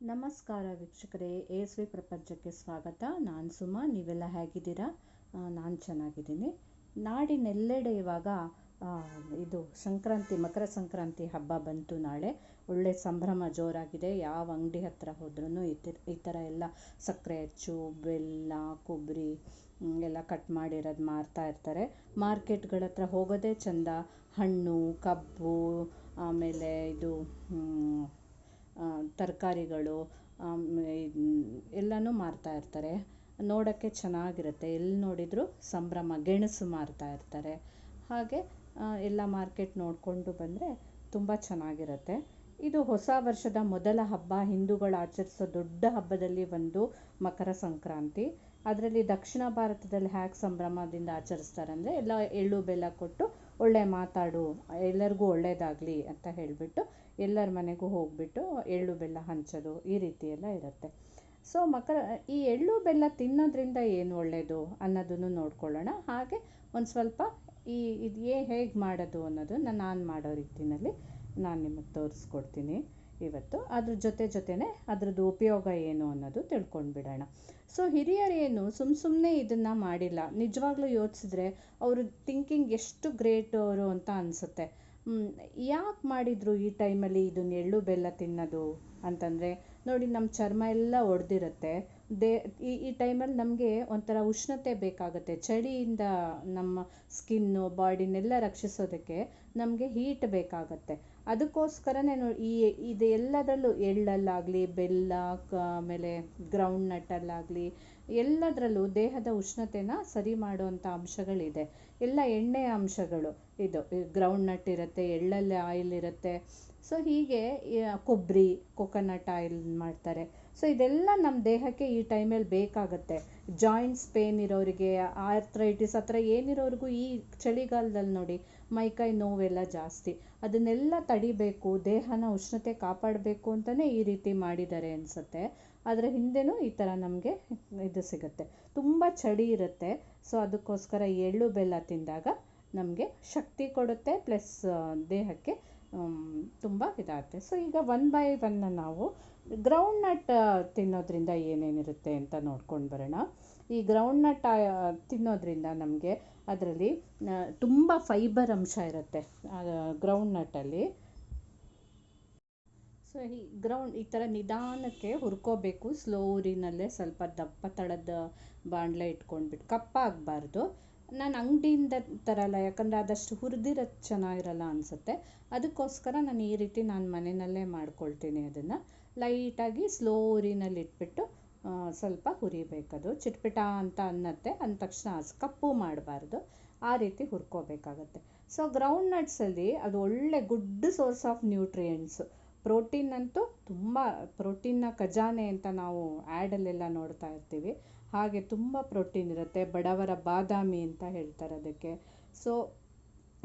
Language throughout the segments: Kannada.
ನಮಸ್ಕಾರ ವೀಕ್ಷಕರೇ ಎಸ್ ವಿ ಪ್ರಪಂಚಕ್ಕೆ ಸ್ವಾಗತ. ನಾನು ಸುಮಾ, ನೀವೆಲ್ಲ ಹೇಗಿದ್ದೀರಾ? ನಾನು ಚೆನ್ನಾಗಿದ್ದೀನಿ. ನಾಡಿನೆಲ್ಲೆಡೆ ಇವಾಗ ಇದು ಸಂಕ್ರಾಂತಿ, ಮಕರ ಸಂಕ್ರಾಂತಿ ಹಬ್ಬ ಬಂತು ನಾಳೆ. ಒಳ್ಳೆ ಸಂಭ್ರಮ ಜೋರಾಗಿದೆ. ಯಾವ ಅಂಗಡಿ ಹತ್ರ ಹೋದ್ರೂ ಈ ಥರ ಎಲ್ಲ ಸಕ್ಕರೆ ಹೆಚ್ಚು, ಬೆಲ್ಲ, ಕೊಬ್ಬರಿ ಎಲ್ಲ ಕಟ್ ಮಾಡಿರೋದು ಮಾರ್ತಾ ಇರ್ತಾರೆ. ಮಾರ್ಕೆಟ್ಗಳ ಹತ್ರ ಹೋಗೋದೇ ಚಂದ. ಹಣ್ಣು, ಕಬ್ಬು, ಆಮೇಲೆ ಇದು ತರಕಾರಿಗಳು ಎಲ್ಲನೂ ಮಾರ್ತಾ ಇರ್ತಾರೆ. ನೋಡೋಕ್ಕೆ ಚೆನ್ನಾಗಿರುತ್ತೆ. ಎಲ್ಲಿ ನೋಡಿದರೂ ಸಂಭ್ರಮ, ಗೆಣಸು ಮಾರ್ತಾ ಇರ್ತಾರೆ. ಹಾಗೆ ಎಲ್ಲ ಮಾರ್ಕೆಟ್ ನೋಡಿಕೊಂಡು ಬಂದರೆ ತುಂಬ ಚೆನ್ನಾಗಿರುತ್ತೆ. ಇದು ಹೊಸ ವರ್ಷದ ಮೊದಲ ಹಬ್ಬ. ಹಿಂದೂಗಳು ಆಚರಿಸೋ ದೊಡ್ಡ ಹಬ್ಬದಲ್ಲಿ ಒಂದು ಮಕರ ಸಂಕ್ರಾಂತಿ. ಅದರಲ್ಲಿ ದಕ್ಷಿಣ ಭಾರತದಲ್ಲಿ ಹ್ಯಾಕ್ ಸಂಭ್ರಮದಿಂದ ಆಚರಿಸ್ತಾರೆ ಅಂದರೆ ಎಲ್ಲ ಎಳ್ಳು, ಬೆಲ್ಲ ಕೊಟ್ಟು ಒಳ್ಳೆ ಮಾತಾಡು, ಎಲ್ಲರಿಗೂ ಒಳ್ಳೆಯದಾಗಲಿ ಅಂತ ಹೇಳಿಬಿಟ್ಟು ಎಲ್ಲರ ಮನೆಗೂ ಹೋಗ್ಬಿಟ್ಟು ಎಳ್ಳು, ಬೆಲ್ಲ ಹಂಚೋದು ಈ ರೀತಿ ಎಲ್ಲ ಇರುತ್ತೆ. ಸೊ ಮಕರ ಈ ಎಳ್ಳು, ಬೆಲ್ಲ ತಿನ್ನೋದ್ರಿಂದ ಏನು ಒಳ್ಳೆಯದು ಅನ್ನೋದನ್ನು ನೋಡ್ಕೊಳ್ಳೋಣ. ಹಾಗೆ ಒಂದು ಸ್ವಲ್ಪ ಈ ಇದು ಹೇಗೆ ಮಾಡೋದು ಅನ್ನೋದನ್ನು ನಾನು ಮಾಡೋ ರೀತಿಯಲ್ಲಿ ನಾನು ನಿಮಗೆ ತೋರಿಸ್ಕೊಡ್ತೀನಿ. ಇವತ್ತು. ಅದ್ರ ಜೊತೆ ಜೊತೆನೇ ಅದ್ರದ್ದು ಉಪಯೋಗ ಏನು ಅನ್ನೋದು ತಿಳ್ಕೊಂಡು ಬಿಡೋಣ. ಸೊ ಹಿರಿಯರೇನು ಸುಮ್ಮ ಸುಮ್ಮನೆ ಇದನ್ನು ಮಾಡಿಲ್ಲ. ನಿಜವಾಗ್ಲೂ ಯೋಚಿಸಿದ್ರೆ ಅವರು ಥಿಂಕಿಂಗ್ ಎಷ್ಟು ಗ್ರೇಟ್ ಅವರು ಅಂತ ಅನಿಸುತ್ತೆ. ಯಾಕೆ ಮಾಡಿದರು ಈ ಟೈಮಲ್ಲಿ ಇದನ್ನ ಎಳ್ಳು ಬೆಲ್ಲ ತಿನ್ನೋದು ಅಂತಂದರೆ? ನೋಡಿ ನಮ್ಮ ಚರ್ಮ ಎಲ್ಲ ಒಡೆದಿರುತ್ತೆ. ದೇ, ಈ ಈ ಟೈಮಲ್ಲಿ ನಮಗೆ ಒಂಥರ ಉಷ್ಣತೆ ಬೇಕಾಗುತ್ತೆ. ಚಳಿಯಿಂದ ನಮ್ಮ ಸ್ಕಿನ್ನು ಬಾಡಿನೆಲ್ಲ ರಕ್ಷಿಸೋದಕ್ಕೆ ನಮಗೆ ಹೀಟ್ ಬೇಕಾಗತ್ತೆ. ಅದಕ್ಕೋಸ್ಕರನೇ ನೋಡಿ, ಈ, ಇದು ಎಲ್ಲದರಲ್ಲೂ ಎಳ್ಳಲ್ಲಾಗಲಿ, ಬೆಲ್ಲ, ಕ, ಆಮೇಲೆ ಗ್ರೌಂಡ್ ನಟ್ಟಲ್ಲಾಗಲಿ, ಎಲ್ಲದರಲ್ಲೂ ದೇಹದ ಉಷ್ಣತೆನ ಸರಿ ಮಾಡುವಂಥ ಅಂಶಗಳಿದೆ. ಎಲ್ಲ ಎಣ್ಣೆಯ ಅಂಶಗಳು ಇದು ಗ್ರೌಂಡ್ ನಟ್ ಇರುತ್ತೆ ಎಳ್ಳಲ್ಲಿ ಆಯಿಲ್ ಇರುತ್ತೆ. ಸೊ ಹೀಗೆ ಕೊಬ್ಬರಿ ಕೊಕೊನಟ್ ಆಯಿಲ್ ಮಾಡ್ತಾರೆ. ಸೊ ಇದೆಲ್ಲ ನಮ್ಮ ದೇಹಕ್ಕೆ ಈ ಟೈಮಲ್ಲಿ ಬೇಕಾಗುತ್ತೆ. ಜಾಯಿಂಟ್ಸ್ ಪೇನ್ ಇರೋರಿಗೆ ಆರ್ಥ್ರೈಟಿಸ್ ಹತ್ರ ಏನಿರೋರಿಗೂ ಈ ಚಳಿಗಾಲದಲ್ಲಿ ನೋಡಿ ಮೈಕೈ ನೋವೆಲ್ಲ ಜಾಸ್ತಿ. ಅದನ್ನೆಲ್ಲ ತಡಿಬೇಕು, ದೇಹನ ಉಷ್ಣತೆ ಕಾಪಾಡಬೇಕು ಅಂತಲೇ ಈ ರೀತಿ ಮಾಡಿದ್ದಾರೆ ಅನಿಸುತ್ತೆ. ಅದರ ಹಿಂದೆಯೂ ಈ ಥರ ನಮಗೆ ಇದು ಸಿಗುತ್ತೆ. ತುಂಬ ಚಳಿ ಇರುತ್ತೆ. ಸೊ ಅದಕ್ಕೋಸ್ಕರ ಎಳ್ಳು ಬೆಲ್ಲ ತಿಂದಾಗ ನಮಗೆ ಶಕ್ತಿ ಕೊಡುತ್ತೆ, ಪ್ಲಸ್ ದೇಹಕ್ಕೆ ತುಂಬ ಇದಾಗುತ್ತೆ. ಸೊ ಈಗ ಒನ್ ಬೈ ಒನ್ನ ನಾವು ಗ್ರೌಂಡ್ ನಟ್ ತಿನ್ನೋದ್ರಿಂದ ಏನೇನಿರುತ್ತೆ ಅಂತ ನೋಡ್ಕೊಂಡು ಬರೋಣ. ಈ ಗ್ರೌಂಡ್ ನಟ್ ತಿನ್ನೋದ್ರಿಂದ ನಮಗೆ ಅದರಲ್ಲಿ ತುಂಬ ಫೈಬರ್ ಅಂಶ ಇರುತ್ತೆ ಗ್ರೌಂಡ್ ನಟ್ಟಲ್ಲಿ ಸೊ ಈ ಗ್ರೌಂಡ್ ಈ ಥರ ನಿಧಾನಕ್ಕೆ ಹುರ್ಕೋಬೇಕು ಸ್ಲೋ ಊರಿನಲ್ಲೇ ಸ್ವಲ್ಪ ದಪ್ಪ ತಳದ ಬಾಣಲೆ ಇಟ್ಕೊಂಡ್ಬಿಟ್ಟು ಕಪ್ಪಾಗಬಾರ್ದು ನಾನು ಅಂಗಡಿಯಿಂದ ತರಲ್ಲ, ಯಾಕಂದರೆ ಅದಷ್ಟು ಹುರಿದಿರೋದು ಚೆನ್ನಾಗಿರಲ್ಲ ಅನಿಸುತ್ತೆ. ಅದಕ್ಕೋಸ್ಕರ ನಾನು ಈ ರೀತಿ ನಾನು ಮನೆಯಲ್ಲೇ ಮಾಡ್ಕೊಳ್ತೀನಿ ಅದನ್ನು. ಲೈಟಾಗಿ ಸ್ಲೋ ಊರಿನಲ್ಲಿ ಇಟ್ಬಿಟ್ಟು ಸ್ವಲ್ಪ ಹುರಿಬೇಕದು. ಚಿಟ್ಪಿಟ ಅಂತ ಅನ್ನತ್ತೆ. ಅಂದ ತಕ್ಷಣ ಕಪ್ಪು ಮಾಡಬಾರ್ದು. ಆ ರೀತಿ ಹುರ್ಕೋಬೇಕಾಗತ್ತೆ. ಸೊ ಗ್ರೌಂಡ್ ನಟ್ಸಲ್ಲಿ ಅದು ಒಳ್ಳೆ good source of nutrients protein ಅಂತೂ ತುಂಬ ಪ್ರೋಟೀನ್ನ ಖಜಾನೆ ಅಂತ ನಾವು ಆ್ಯಡಲ್ಲೆಲ್ಲ ನೋಡ್ತಾ ಇರ್ತೀವಿ. ಹಾಗೆ ತುಂಬ ಪ್ರೋಟೀನ್ ಇರುತ್ತೆ. ಬಡವರ ಬಾದಾಮಿ ಅಂತ ಹೇಳ್ತಾರೆ ಅದಕ್ಕೆ. ಸೊ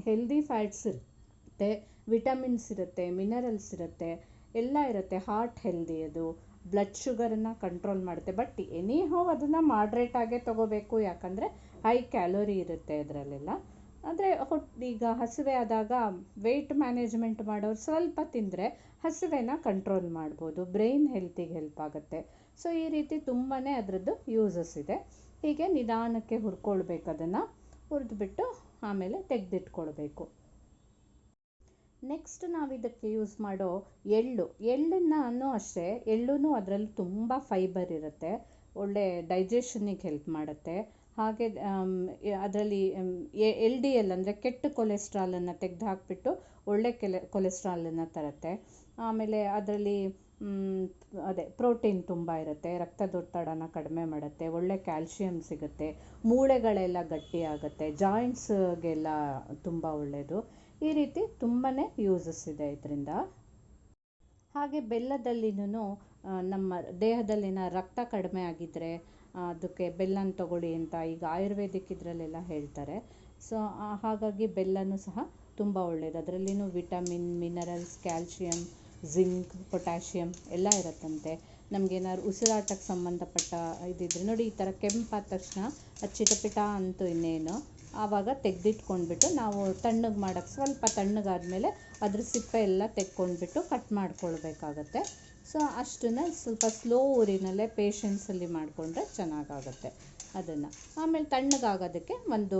ಹೆಲ್ದಿ ಫ್ಯಾಟ್ಸ್ ಇರುತ್ತೆ. ವಿಟಮಿನ್ಸ್ ಇರುತ್ತೆ. ಮಿನರಲ್ಸ್ ಇರುತ್ತೆ. ಎಲ್ಲ ಇರುತ್ತೆ. ಹಾರ್ಟ್ ಹೆಲ್ದಿ ಅದು. ಬ್ಲಡ್ ಶುಗರನ್ನು ಕಂಟ್ರೋಲ್ ಮಾಡುತ್ತೆ. ಬಟ್ ಎನಿ ಹೌ ಅದನ್ನು ಮಾಡ್ರೇಟಾಗೇ ತೊಗೋಬೇಕು. ಯಾಕಂದರೆ ಹೈ ಕ್ಯಾಲೋರಿ ಇರುತ್ತೆ ಅದರಲ್ಲೆಲ್ಲ ಹೊಟ್ಟೆ ಈಗ ಹಸಿವೆ ಆದಾಗ ವೆಯ್ಟ್ ಮ್ಯಾನೇಜ್ಮೆಂಟ್ ಮಾಡೋರು ಸ್ವಲ್ಪ ತಿಂದರೆ ಹಸಿವೆನ ಕಂಟ್ರೋಲ್ ಮಾಡ್ಬೋದು. ಬ್ರೈನ್ ಹೆಲ್ತಿಗೆ ಹೆಲ್ಪ್ ಆಗುತ್ತೆ. ಸೊ ಈ ರೀತಿ ತುಂಬಾ ಅದರದ್ದು ಯೂಸಸ್ ಇದೆ. ಹೀಗೆ ನಿಧಾನಕ್ಕೆ ಹುರ್ಕೊಳ್ಬೇಕು ಅದನ್ನು. ಹುರಿದ್ಬಿಟ್ಟು ಆಮೇಲೆ ತೆಗೆದಿಟ್ಕೊಳ್ಬೇಕು. ನೆಕ್ಸ್ಟ್ ನಾವು ಇದಕ್ಕೆ ಯೂಸ್ ಮಾಡೋ ಎಳ್ಳು. ಎಳ್ಳನ್ನು ಅಷ್ಟೇ ಎಳ್ಳು ಅದರಲ್ಲಿ ತುಂಬ ಫೈಬರ್ ಇರುತ್ತೆ, ಒಳ್ಳೆ ಡೈಜೆಷನಿಗೆ ಹೆಲ್ಪ್ ಮಾಡುತ್ತೆ. ಹಾಗೆ ಅದರಲ್ಲಿ ಎಲ್ ಡಿ ಎಲ್ ಅಂದರೆ ಕೆಟ್ಟ ಕೊಲೆಸ್ಟ್ರಾಲನ್ನು ತೆಗೆದು ಹಾಕಿಬಿಟ್ಟು ಒಳ್ಳೆ ಕೆಲೆ ಕೊಲೆಸ್ಟ್ರಾಲನ್ನು ತರುತ್ತೆ. ಆಮೇಲೆ ಅದರಲ್ಲಿ ಅದೇ ಪ್ರೋಟೀನ್ ತುಂಬ ಇರುತ್ತೆ, ರಕ್ತದೊತ್ತಡನ ಕಡಿಮೆ ಮಾಡುತ್ತೆ, ಒಳ್ಳೆ ಕ್ಯಾಲ್ಶಿಯಂ ಸಿಗುತ್ತೆ, ಮೂಳೆಗಳೆಲ್ಲ ಗಟ್ಟಿಯಾಗುತ್ತೆ ಜಾಯಿಂಟ್ಸ್ಗೆಲ್ಲ ತುಂಬ ಒಳ್ಳೆಯದು ಈ ರೀತಿ ತುಂಬಾ ಯೂಸಸ್ ಇದೆ ಇದರಿಂದ. ಹಾಗೆ ಬೆಲ್ಲದಲ್ಲಿನೂ ನಮ್ಮ ದೇಹದಲ್ಲಿನ ರಕ್ತ ಕಡಿಮೆ ಆಗಿದ್ದರೆ ಅದಕ್ಕೆ ಬೆಲ್ಲನ ತಗೊಳ್ಳಿ ಅಂತ ಈಗ ಆಯುರ್ವೇದಿಕ್ ಇದರಲ್ಲೆಲ್ಲ ಹೇಳ್ತಾರೆ. ಸೊ ಹಾಗಾಗಿ ಬೆಲ್ಲನೂ ಸಹ ತುಂಬ ಒಳ್ಳೆಯದು ಅದರಲ್ಲಿನೂ vitamin, minerals, calcium, zinc potassium ಎಲ್ಲ ಇರುತ್ತಂತೆ. ನಮಗೇನಾದ್ರು ಉಸಿರಾಟಕ್ಕೆ ಸಂಬಂಧಪಟ್ಟ ಇದಿದ್ರೆ ನೋಡಿ ಈ ಥರ ಕೆಂಪಾದ ತಕ್ಷಣ ಅದು ಚಿಟಪಿಟ ಅಂತು ಇನ್ನೇನು. ಆವಾಗ ತೆಗೆದಿಟ್ಕೊಂಡ್ಬಿಟ್ಟು ನಾವು ತಣ್ಣಗೆ ಮಾಡೋಕ್ಕೆ ಸ್ವಲ್ಪ ತಣ್ಣಗಾದಮೇಲೆ ಅದ್ರ ಸಿಪ್ಪೆ ಎಲ್ಲ ತೆಕ್ಕೊಂಡ್ಬಿಟ್ಟು ಕಟ್ ಮಾಡ್ಕೊಳ್ಬೇಕಾಗತ್ತೆ. ಸೊ ಅಷ್ಟನ್ನು ಸ್ವಲ್ಪ ಸ್ಲೋ ಊರಿನಲ್ಲೇ ಪೇಷನ್ಸಲ್ಲಿ ಮಾಡಿಕೊಂಡ್ರೆ ಚೆನ್ನಾಗಾಗತ್ತೆ ಅದನ್ನು. ಆಮೇಲೆ ತಣ್ಣಗಾಗೋದಕ್ಕೆ ಒಂದು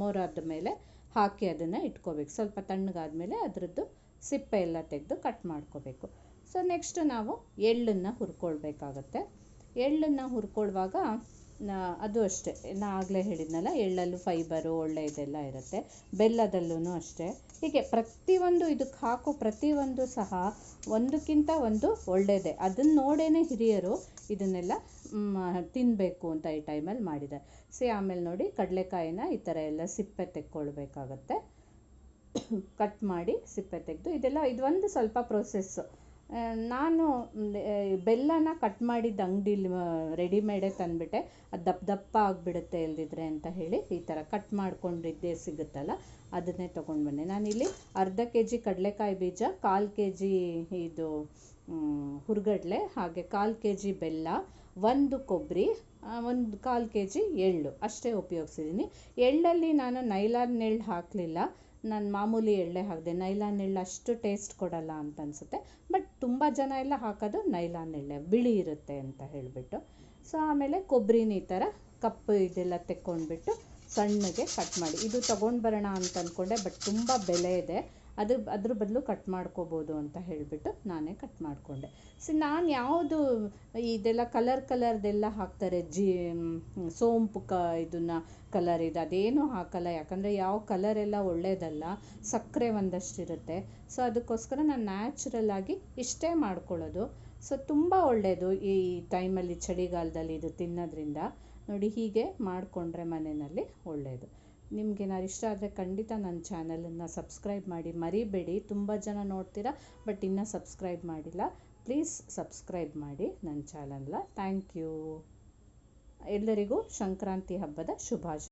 ಮೋರಾದ ಮೇಲೆ ಹಾಕಿ ಅದನ್ನು ಇಟ್ಕೋಬೇಕು. ಸ್ವಲ್ಪ ತಣ್ಣಗಾದಮೇಲೆ ಅದರದ್ದು ಸಿಪ್ಪೆ ಎಲ್ಲ ತೆಗೆದು ಕಟ್ ಮಾಡ್ಕೋಬೇಕು. ಸೊ ನೆಕ್ಸ್ಟ್ ನಾವು ಎಳ್ಳನ್ನು ಹುರ್ಕೊಳ್ಬೇಕಾಗತ್ತೆ. ಎಳ್ಳನ್ನು ಹುರ್ಕೊಳ್ಳುವಾಗ ಅದು ಅಷ್ಟೇ. ನಾ ಆಗಲೇ ಹೇಳಿದ್ನಲ್ಲ, ಎಳ್ಳಲ್ಲೂ ಫೈಬರು ಒಳ್ಳೆ ಇದೆಲ್ಲ ಇರುತ್ತೆ ಬೆಲ್ಲದಲ್ಲೂ ಅಷ್ಟೇ. ಹೀಗೆ ಪ್ರತಿಯೊಂದು ಇದಕ್ಕೆ ಹಾಕೋ ಪ್ರತಿಯೊಂದು ಸಹ ಒಂದಕ್ಕಿಂತ ಒಂದು ಒಳ್ಳೆಯದೇ ಅದನ್ನು ನೋಡೇ ಹಿರಿಯರು ಇದನ್ನೆಲ್ಲ ತಿನ್ನಬೇಕು ಅಂತ ಈ ಟೈಮಲ್ಲಿ ಮಾಡಿದ್ದಾರೆ. ಸಿ, ಆಮೇಲೆ ನೋಡಿ, ಕಡಲೆಕಾಯಿನ ಈ ಥರ ಎಲ್ಲ ಸಿಪ್ಪೆ ತೆಕ್ಕೊಳ್ಬೇಕಾಗತ್ತೆ. ಕಟ್ ಮಾಡಿ ಸಿಪ್ಪೆ ತೆಗೆದು, ಇದೆಲ್ಲ, ಇದೊಂದು ಸ್ವಲ್ಪ ಪ್ರೊಸೆಸ್ಸು ನಾನು ಬೆಲ್ಲನ ಕಟ್ ಮಾಡಿದ್ದು ಅಂಗಡೀಲಿ ರೆಡಿಮೇಡೇ ತಂದುಬಿಟ್ಟೆ. ಅದು ದಪ್ಪ ದಪ್ಪ ಆಗಿಬಿಡುತ್ತೆ ಇಲ್ದಿದ್ರೆ ಅಂತ ಹೇಳಿ ಈ ಥರ ಕಟ್ ಮಾಡಿಕೊಂಡಿದ್ದೇ ಸಿಗುತ್ತಲ್ಲ, ಅದನ್ನೇ ತೊಗೊಂಡು ಬಂದೆ. ನಾನಿಲ್ಲಿ ಅರ್ಧ ಕೆ ಜಿ ಕಡಲೆಕಾಯಿ ಬೀಜ, ಕಾಲು ಕೆ ಜಿ ಇದು ಹುರ್ಗಡ್ಲೆ, ಹಾಗೆ ಕಾಲು ಕೆ ಜಿ ಬೆಲ್ಲ, ಒಂದು ಕೊಬ್ಬರಿ ಒಂದು ಕಾಲು ಕೆ ಜಿ ಎಳ್ಳು. ಅಷ್ಟೇ ಉಪಯೋಗಿಸಿದ್ದೀನಿ ಎಳ್ಳಲ್ಲಿ ನಾನು ನೈಲಾನ್ ಎಳ್ಳು ಹಾಕಲಿಲ್ಲ. ನಾನು ಮಾಮೂಲಿ ಎಳ್ಳೆ ಹಾಕಿದೆ, ನೈಲಾನ್ ಎಳ್ಳು ಅಷ್ಟು ಟೇಸ್ಟ್ ಕೊಡಲ್ಲ ಅಂತ ಅನಿಸುತ್ತೆ. ಬಟ್ ತುಂಬ ಜನ ಎಲ್ಲ ಹಾಕೋದು ನೈಲಾನ್ ಎಳ್ಳೆ, ಬಿಳಿ ಇರುತ್ತೆ ಅಂತ ಹೇಳಿಬಿಟ್ಟು. ಸೊ ಆಮೇಲೆ ಕೊಬ್ಬರಿನ ಈ ಥರ ಕಪ್ಪು ಇದೆಲ್ಲ ತೆಕ್ಕೊಂಡ್ಬಿಟ್ಟು ಸಣ್ಣಗೆ ಕಟ್ ಮಾಡಿ. ಇದು ತೊಗೊಂಡು ಬರೋಣ ಅಂತ ಅಂದ್ಕೊಂಡೆ ಬಟ್ ತುಂಬ ಬೆಲೆ ಇದೆ. ಅದು ಅದ್ರ ಬದಲು ಕಟ್ ಮಾಡ್ಕೋಬೋದು ಅಂತ ಹೇಳಿಬಿಟ್ಟು ನಾನೇ ಕಟ್ ಮಾಡಿಕೊಂಡೆ. ಸೊ, ನಾನು ಯಾವುದು ಇದೆಲ್ಲ ಕಲರ್ ಕಲರ್ದೆಲ್ಲ ಹಾಕ್ತಾರೆ? ಜಿ ಸೋಂಪು ಕ, ಇದನ್ನು ಕಲರ್ ಇದು ಅದೇನೂ ಹಾಕಲ್ಲ. ಯಾಕಂದರೆ ಯಾವ ಕಲರ್ ಎಲ್ಲ ಒಳ್ಳೆಯದಲ್ಲ ಸಕ್ಕರೆ ಒಂದಷ್ಟಿರುತ್ತೆ ಸೊ ಅದಕ್ಕೋಸ್ಕರ ನಾನು ನ್ಯಾಚುರಲ್ ಆಗಿ ಇಷ್ಟೇ ಮಾಡ್ಕೊಳ್ಳೋದು. ಸೊ ತುಂಬ ಒಳ್ಳೆಯದು ಈ ಟೈಮಲ್ಲಿ ಚಳಿಗಾಲದಲ್ಲಿ ಇದು ತಿನ್ನೋದ್ರಿಂದ. ನೋಡಿ, ಹೀಗೆ ಮಾಡಿಕೊಂಡ್ರೆ ಮನೆಯಲ್ಲಿ ಒಳ್ಳೆಯದು ನಿಮ್ಗೇನಾದ್ರು ಇಷ್ಟ ಆದರೆ ಖಂಡಿತ ನನ್ನ ಚಾನಲನ್ನು ಸಬ್ಸ್ಕ್ರೈಬ್ ಮಾಡಿ. ಮರಿಬೇಡಿ, ತುಂಬ ಜನ ನೋಡ್ತೀರಾ ಬಟ್ ಇನ್ನೂ ಸಬ್ಸ್ಕ್ರೈಬ್ ಮಾಡಿಲ್ಲ. ಪ್ಲೀಸ್ ಸಬ್ಸ್ಕ್ರೈಬ್ ಮಾಡಿ ನನ್ನ ಚಾನಲ್ನ ಥ್ಯಾಂಕ್ ಯು ಎಲ್ಲರಿಗೂ ಸಂಕ್ರಾಂತಿ ಹಬ್ಬದ ಶುಭಾಶಯ